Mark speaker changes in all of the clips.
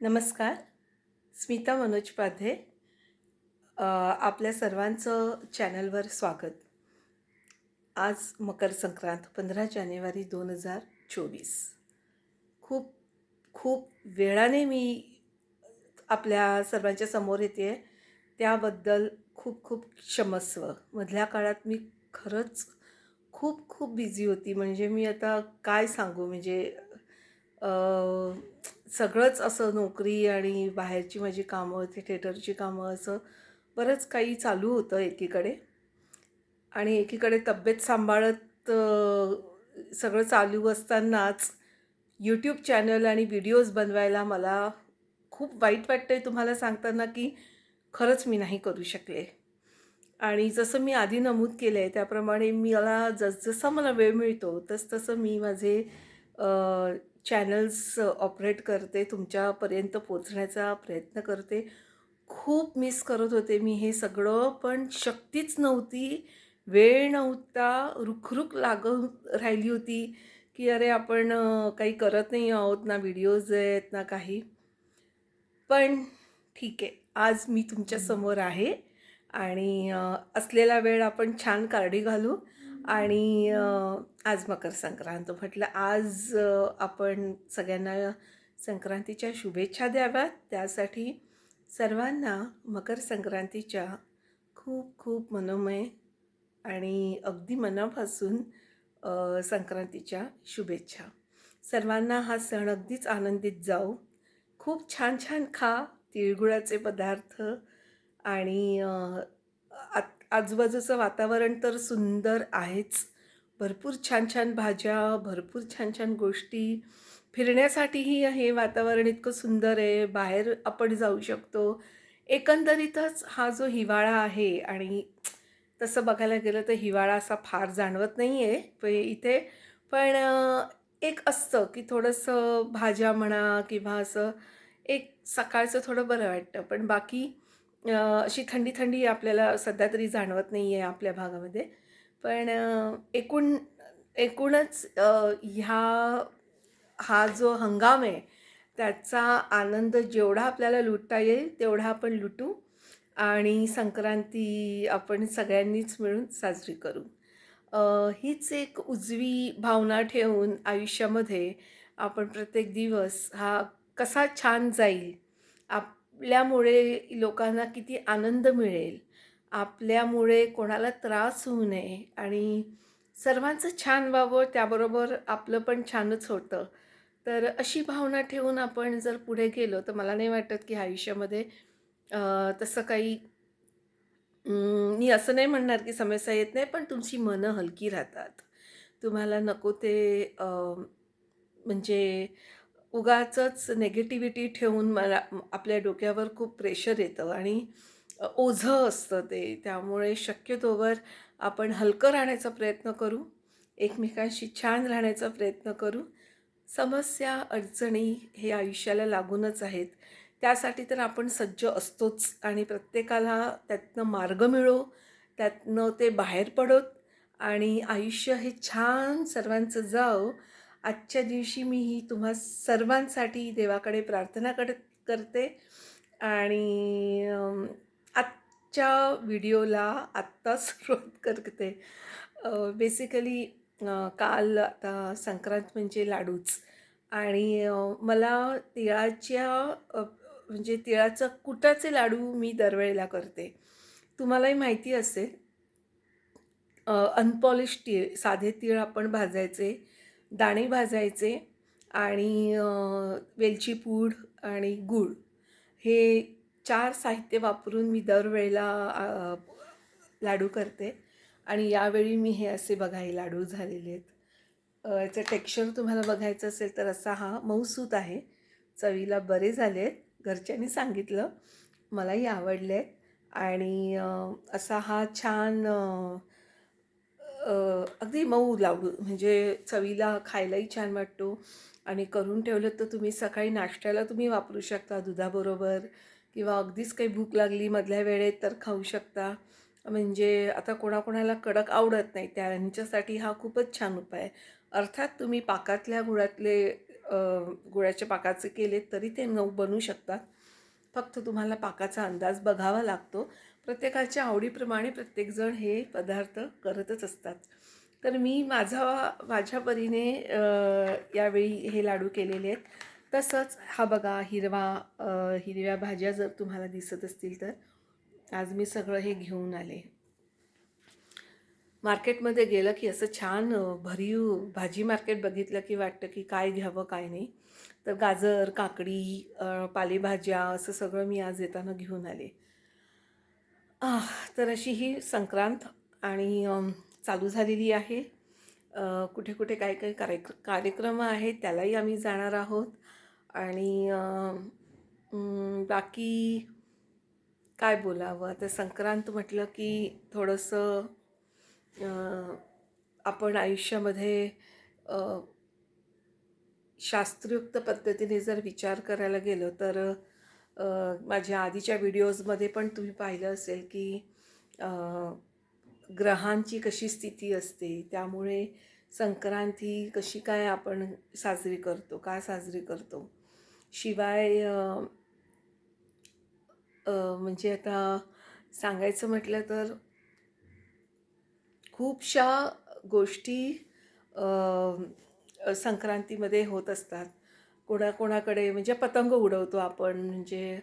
Speaker 1: नमस्कार. स्मिता मनोज पाधे आपल्या सर्वांचं चॅनलवर स्वागत. आज मकर संक्रांत पंधरा जानेवारी दोन हजार चोवीस. खूप खूप वेळाने मी आपल्या सर्वांच्या समोर येते आहे त्याबद्दल खूप खूप क्षमस्व. मधल्या काळात मी खरंच खूप खूप बिझी होती. म्हणजे मी आता काय सांगू? म्हणजे सगळंच असं नोकरी आणि बाहेरची माझी कामं ते थिएटरची कामं असं बरंच काही चालू होतं एकीकडे. आणि एकीकडे तब्येत सांभाळत सगळं चालू असतानाच यूट्यूब चॅनल आणि व्हिडिओज बनवायला मला खूप वाईट वाटतं आहे तुम्हाला सांगताना की खरंच मी नाही करू शकले. आणि जसं मी आधी नमूद केलं आहे त्याप्रमाणे मला जसजसा मला वेळ मिळतो तसतसं मी माझे चॅनल्स ऑपरेट करते तुमच्यापर्यंत पोचण्याचा प्रयत्न करते. खूप मिस करत होते मी हे सगळं पण शक्तीच नव्हती. वेळ नव्हता रुखरुख लागून राहिली होती की अरे आपण काही करत नाही आहोत ना व्हिडिओज आहेत ना काही. पण ठीक आहे आज मी तुमच्यासमोर आहे आणि असलेला वेळ आपण छान कार्डी घालू. आणि आज मकर संक्रांत. म्हटलं आज आपण सगळ्यांना संक्रांतीच्या शुभेच्छा द्याव्यात. त्यासाठी सर्वांना मकर संक्रांतीच्या खूप खूप मनोमय आणि अगदी मनापासून संक्रांतीच्या शुभेच्छा. सर्वांना हा सण अगदीच आनंदित जाऊ खूप छान छान खा तिळगुळाचे पदार्थ आणि आजूबाजूचं वातावरण तर सुंदर आहेच. भरपूर छान छान भाज्या भरपूर छान छान गोष्टी. फिरण्यासाठीही हे वातावरण इतकं सुंदर आहे. बाहेर आपण जाऊ शकतो. एकंदरीतच हा जो हिवाळा आहे आणि तसं बघायला गेलं तर हिवाळा असा फार जाणवत नाही आहे इथे पण एक असतं की थोडंसं भाज्या म्हणा किंवा असं एक सकाळचं थोडं बरं वाटतं. पण बाकी अशी थंडी थंडी आपल्याला सध्या तरी जाणवत नाही आहे आपल्या भागामध्ये. पण एकूण एकूणच ह्या हा जो हंगाम आहे त्याचा आनंद जेवढा आपल्याला लुटता येईल तेवढा आपण लुटू आणि संक्रांती आपण सगळ्यांनीच मिळून साजरी करू. हीच एक उजवी भावना ठेवून आयुष्यामध्ये आपण प्रत्येक दिवस हा कसा छान जाईल आप आपल्यामुळे लोकांना किती आनंद मिळेल आपल्यामुळे कोणाला त्रास होऊ नये आणि सर्वांचं छान व्हावं त्याबरोबर आपलं पण छानच होतं. तर अशी भावना ठेवून आपण जर पुढे गेलो तर मला नाही वाटत की आयुष्यामध्ये तसं काही मी असं नाही म्हणणार की समस्या येत नाही पण तुमची मनं हलकी राहतात. तुम्हाला नको ते म्हणजे उगाचंच नेगेटिव्हिटी ठेवून मला आपल्या डोक्यावर खूप प्रेशर येतं आणि ओझं असतं ते. त्यामुळे शक्यतोवर आपण हलकं राहण्याचा प्रयत्न करू एकमेकांशी छान राहण्याचा प्रयत्न करू. समस्या अडचणी हे आयुष्याला लागूनच आहेत. त्यासाठी तर आपण सज्ज असतोच आणि प्रत्येकाला त्यातनं मार्ग मिळो त्यातनं ते बाहेर पडोत आणि आयुष्य हे छान सर्वांचं जावं. आजच्या दिवशी मी ही तुम्हा सर्वांसाठी देवाकडे प्रार्थना करत करते. आणि आजच्या व्हिडिओला आत्ता सुरुवात करते. बेसिकली काल आता संक्रांत म्हणजे लाडूच. आणि मला तिळाच्या म्हणजे तिळाचं कुटाचे लाडू मी दरवेळेला करते. तुम्हालाही माहिती असेल अनपॉलिश तीळ साधे तीळ आपण भाजायचे. दाणे भाजायचे आणि वेलची पूड आणि गूळ. हे चार साहित्य वापरून मी दरवेळेला लाडू करते आणि यावेळी मी हे असे बघाय लाडू झालेले आहेत. याचं टेक्स्चर तुम्हाला बघायचं असेल तर असा हा मऊसूत आहे. चवीला बरे झाले आहेत. घरच्यांनी सांगितलं मलाही आवडले आहेत. आणि असा हा छान अगदी मऊ लावू. म्हणजे चवीला खायलाही छान वाटतो. आणि करून ठेवलं तर तुम्ही सकाळी नाश्त्याला तुम्ही वापरू शकता दुधाबरोबर किंवा अगदीच काही भूक लागली मधल्या वेळेत तर खाऊ शकता. म्हणजे आता कोणाकोणाला कडक आवडत नाही त्यांच्यासाठी हा खूपच छान उपाय आहे. अर्थात तुम्ही पाकातल्या गुळातले गुळाच्या पाकाचे केले तरी ते नऊ बनू शकतात. फक्त तुम्हाला पाकाचा अंदाज बघावा लागतो. प्रत्येकाच्या आवडीप्रमाणे प्रत्येकजण हे पदार्थ करतच असतात. तर मी माझा माझ्या परीने यावेळी हे लाडू केलेले आहेत. तसंच हा बघा हिरवा हिरव्या भाज्या जर तुम्हाला दिसत असतील तर. आज मी सगळं हे घेऊन आले. मार्केटमध्ये गेलं की असं छान भरीव भाजी मार्केट बघितलं की वाटतं की काय घ्यावं काय नाही. तर गाजर काकडी पालेभाज्या असं सगळं मी आज येताना घेऊन आले. तर अशी ही संक्रांत आणि चालू झालेली आहे. कुठे कुठे काय काय कार्य कार्यक्रम आहेत त्यालाही आम्ही जाणार आहोत. आणि बाकी काय बोलावं? आता संक्रांत म्हटलं की थोडंसं आपण आयुष्यामध्ये शास्त्रयुक्त शास्त्रोक्त पद्धतीने जर विचार करायला गेलो तर माझ्या आधीच्या व्हिडिओजमध्ये पण तुम्ही पाहिलं असेल की ग्रहांची कशी स्थिती असते त्यामुळे संक्रांती कशी काय आपण साजरी करतो का साजरी करतो. शिवाय म्हणजे आता सांगायचं म्हटलं तर खूपशा गोष्टी संक्रांतीमध्ये होत असतात. कोणाकोणाकडे म्हणजे पतंग उडवतो आपण. म्हणजे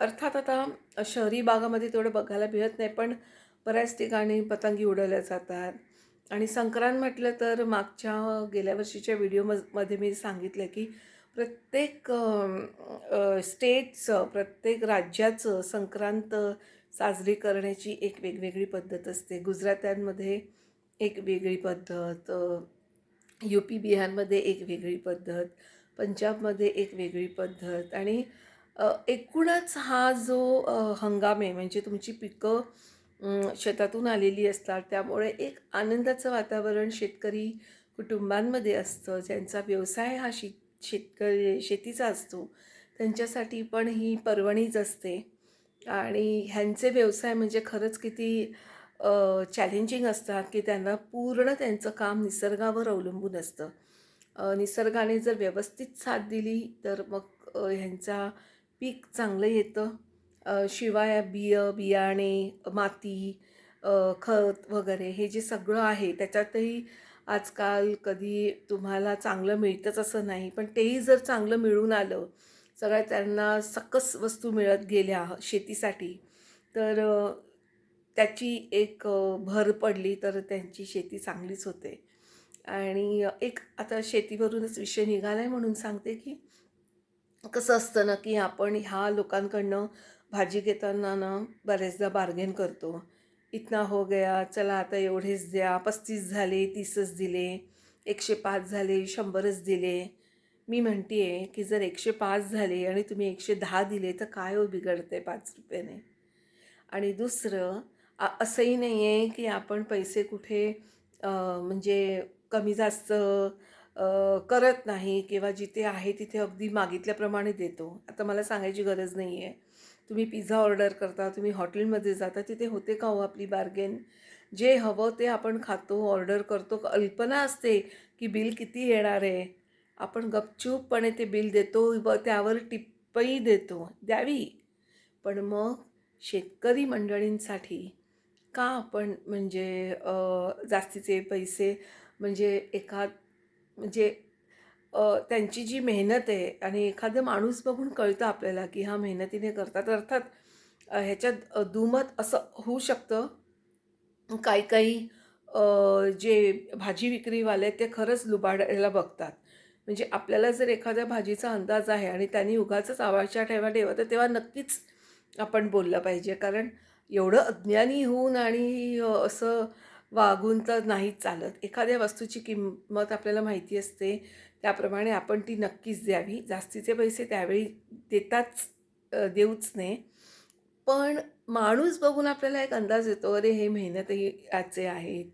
Speaker 1: अर्थात आता शहरी भागामध्ये तेवढं बघायला मिळत नाही पण बऱ्याच ठिकाणी पतंगी उडवल्या जातात. आणि संक्रांत म्हटलं तर मागच्या गेल्या वर्षीच्या व्हिडिओमध्ये मी सांगितलं की प्रत्येक स्टेटचं प्रत्येक राज्याचं संक्रांत साजरी करण्याची एक वेगवेगळी पद्धत असते. गुजरात्यांमध्ये एक वेगळी पद्धत यू पी बिहारमध्ये एक वेगळी पद्धत पंजाबमध्ये एक वेगळी पद्धत आणि एकूणच हा जो हंगाम आहे म्हणजे तुमची पिकं शेतातून आलेली असतात त्यामुळे एक आनंदाचं वातावरण शेतकरी कुटुंबांमध्ये असतं ज्यांचा व्यवसाय हा शेत शेतकरी शेतीचा असतो त्यांच्यासाठी पण ही पर्वणीच असते. आणि ह्यांचे व्यवसाय म्हणजे खरंच किती चॅलेंजिंग असतात की त्यांना पूर्ण त्यांचं काम निसर्गावर अवलंबून असतं. निसर्गाने जर व्यवस्थित साथ दिली तर मग ह्यांचा पीक चांगलं येतं. शिवाय बिय बियाणे माती खत वगैरे हे जे सगळं आहे त्याच्यातही आजकाल कधी तुम्हाला चांगलं मिळतंच असं नाही. पण तेही जर चांगलं मिळून आलं सगळ्या त्यांना सकस वस्तू मिळत गेल्या शेतीसाठी तर त्याची एक भर पडली तर त्यांची शेती चांगलीच होते. आणि एक आता शेतीवरूनच विषय निघाला आहे म्हणून सांगते की कसं असतं ना की आपण ह्या लोकांकडनं भाजी घेताना ना बरेचदा बार्गेन करतो. इतना हो गया चला आता एवढेच द्या पस्तीस झाले तीसच दिले एकशे पाच झाले शंभरच दिले. मी म्हणते आहे की जर एकशे पाच झाले आणि तुम्ही एकशे दहा दिले तर काय हो बिघडते पाच रुपयाने? आणि दुसरं असंही नाही आहे की आपण पैसे कुठे म्हणजे कमी जास्त करत नाही किंवा जिथे आहे तिथे अगदी मागितल्याप्रमाणे देतो. आता मला सांगायची गरज नाही आहे तुम्ही पिझ्झा ऑर्डर करता तुम्ही हॉटेलमध्ये जाता तिथे होते का हो आपली बार्गेन? जे हवं ते आपण खातो ऑर्डर करतो. कल्पना असते की बिल किती येणार आहे. आपण गपचूपपणे ते बिल देतो व त्यावर टिप्पही देतो. द्यावी. पण मग शेतकरी मंडळींसाठी का आपण म्हणजे जास्तीचे पैसे म्हणजे एखाद म्हणजे त्यांची जी मेहनत आहे आणि एखादं माणूस बघून कळतं आपल्याला की हा मेहनतीने करतात अर्थात ह्याच्यात दुमत असं होऊ शकतं? काही काही जे भाजी विक्रीवाले आहेत ते खरंच लुबाडायला बघतात. म्हणजे आपल्याला जर एखाद्या भाजीचा अंदाज आहे आणि त्यांनी उगाचंच आवाजच्या ठेवा ठेवा तर तेव्हा नक्कीच आपण बोललं पाहिजे. कारण एवढं अज्ञानी होऊन आणि असं वागून तर नाही चालत. एखाद्या वस्तूची किंमत आपल्याला माहिती असते त्याप्रमाणे आपण ती नक्कीच द्यावी. जास्तीचे पैसे त्यावेळी देताच देऊच नये. पण माणूस बघून आपल्याला एक अंदाज येतो अरे हे मेहनतही याचे आहेत.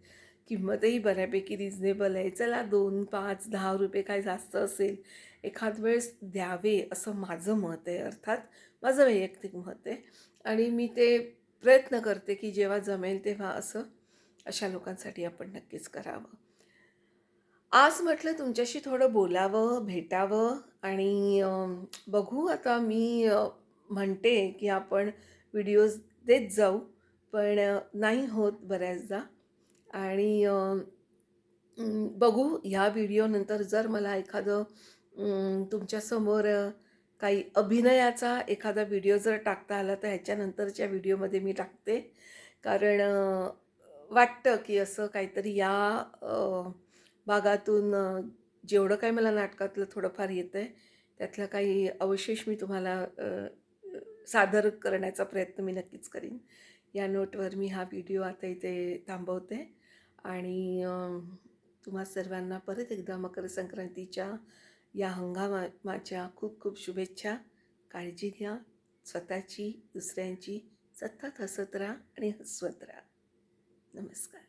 Speaker 1: किंमतही बऱ्यापैकी रिजनेबल आहे. चला दोन पाच दहा रुपये काय जास्त असेल एखाद वेळेस द्यावे. असं माझं मत आहे. अर्थात माझं वैयक्तिक मत आहे. आणि मी ते प्रयत्न करते की जेव्हा जमेल तेव्हा असं अशा लोकांसाठी आपण नक्कीच करावं. आज म्हटलं तुमच्याशी थोडं बोलावं, भेटावं आणि बघू आता मी म्हणते की आपण व्हिडिओज देत जाऊ, पण नाही होत बऱ्याचदा. आणि बघू ह्या व्हिडिओनंतर जर मला एखादं तुमच्यासमोर काही अभिनयाचा एखादा व्हिडिओ जर टाकता आला तर ह्याच्यानंतरच्या व्हिडिओमध्ये मी टाकते. कारण वाटतं की असं काहीतरी या भागातून जेवढं काही मला नाटकातलं थोडंफार येतं आहे त्यातलं काही अवशेष मी तुम्हाला सादर करण्याचा प्रयत्न मी नक्कीच करीन. या नोटवर मी हा व्हिडिओ आता इथे थांबवते आणि तुम्हा सर्वांना परत एकदा मकर संक्रांतीच्या या हंगामाच्या खूप खूप शुभेच्छा. काळजी घ्या स्वतःची, दुसऱ्यांची. सतत हसत राहा आणि हसवत राहा. नमस्कार.